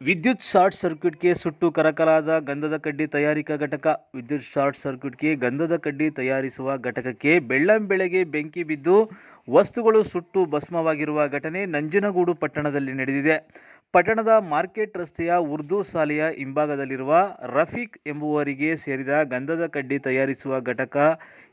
ವಿದ್ಯುತ್ ಶಾರ್ಟ್ ಸರ್ಕ್ಯೂಟ್ಗೆ ಸುಟ್ಟು ಕರಕಲಾದ ಗಂಧದ ಕಡ್ಡಿ ತಯಾರಿಕಾ ಘಟಕ. ವಿದ್ಯುತ್ ಶಾರ್ಟ್ ಸರ್ಕ್ಯೂಟ್ಗೆ ಗಂಧದ ಕಡ್ಡಿ ತಯಾರಿಸುವ ಘಟಕಕ್ಕೆ ಬೆಳ್ಳಂಬೆಳೆಗೆ ಬೆಂಕಿ ಬಿದ್ದು ವಸ್ತುಗಳು ಸುಟ್ಟು ಭಸ್ಮವಾಗಿರುವ ಘಟನೆ ನಂಜನಗೂಡು ಪಟ್ಟಣದಲ್ಲಿ ನಡೆದಿದೆ. ಪಟ್ಟಣದ ಮಾರ್ಕೆಟ್ ರಸ್ತೆಯ ಉರ್ದು ಶಾಲೆಯ ಹಿಂಭಾಗದಲ್ಲಿರುವ ರಫೀಕ್ ಎಂಬುವರಿಗೆ ಸೇರಿದ ಗಂಧದ ಕಡ್ಡಿ ತಯಾರಿಸುವ ಘಟಕ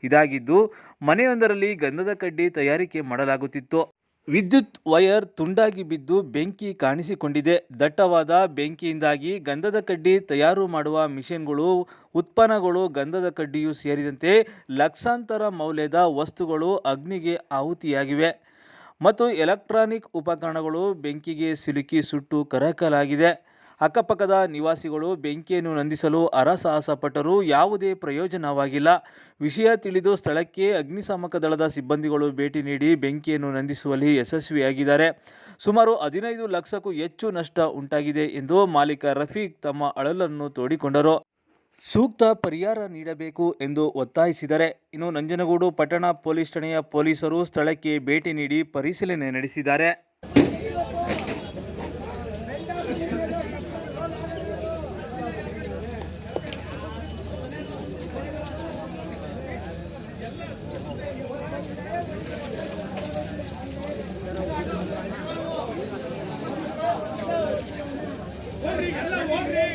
ಇದಾಗಿದ್ದು, ಮನೆಯೊಂದರಲ್ಲಿ ಗಂಧದ ಕಡ್ಡಿ ತಯಾರಿಕೆ ಮಾಡಲಾಗುತ್ತಿತ್ತು. ವಿದ್ಯುತ್ ವೈರ್ ತುಂಡಾಗಿ ಬಿದ್ದು ಬೆಂಕಿ ಕಾಣಿಸಿಕೊಂಡಿದೆ. ದಟ್ಟವಾದ ಬೆಂಕಿಯಿಂದಾಗಿ ಗಂಧದ ಕಡ್ಡಿ ತಯಾರು ಮಾಡುವ ಮಿಷನ್ಗಳು, ಉತ್ಪನ್ನಗಳು ಗಂಧದ ಕಡ್ಡಿಯೂ ಸೇರಿದಂತೆ ಲಕ್ಷಾಂತರ ಮೌಲ್ಯದ ವಸ್ತುಗಳು ಅಗ್ನಿಗೆ ಆಹುತಿಯಾಗಿವೆ. ಮತ್ತು ಎಲೆಕ್ಟ್ರಾನಿಕ್ ಉಪಕರಣಗಳು ಬೆಂಕಿಗೆ ಸಿಲುಕಿ ಸುಟ್ಟು ಕರಕಲಾಗಿದೆ. ಅಕ್ಕಪಕ್ಕದ ನಿವಾಸಿಗಳು ಬೆಂಕಿಯನ್ನು ನಂದಿಸಲು ಹರಸಾಹಸ ಪಟ್ಟರೂ ಯಾವುದೇ ಪ್ರಯೋಜನವಾಗಿಲ್ಲ. ವಿಷಯ ತಿಳಿದು ಸ್ಥಳಕ್ಕೆ ಅಗ್ನಿಶಾಮಕ ದಳದ ಸಿಬ್ಬಂದಿಗಳು ಭೇಟಿ ನೀಡಿ ಬೆಂಕಿಯನ್ನು ನಂದಿಸುವಲ್ಲಿ ಯಶಸ್ವಿಯಾಗಿದ್ದಾರೆ. ಸುಮಾರು ಹದಿನೈದು ಲಕ್ಷಕ್ಕೂ ಹೆಚ್ಚು ನಷ್ಟ ಉಂಟಾಗಿದೆ ಎಂದು ಮಾಲೀಕ ರಫೀಕ್ ತಮ್ಮ ಅಳಲನ್ನು ತೋಡಿಕೊಂಡರು. ಸೂಕ್ತ ಪರಿಹಾರ ನೀಡಬೇಕು ಎಂದು ಒತ್ತಾಯಿಸಿದರೆ, ಇನ್ನು ನಂಜನಗೂಡು ಪಟ್ಟಣ ಪೊಲೀಸ್ ಠಾಣೆಯ ಪೊಲೀಸರು ಸ್ಥಳಕ್ಕೆ ಭೇಟಿ ನೀಡಿ ಪರಿಶೀಲನೆ ನಡೆಸಿದ್ದಾರೆ.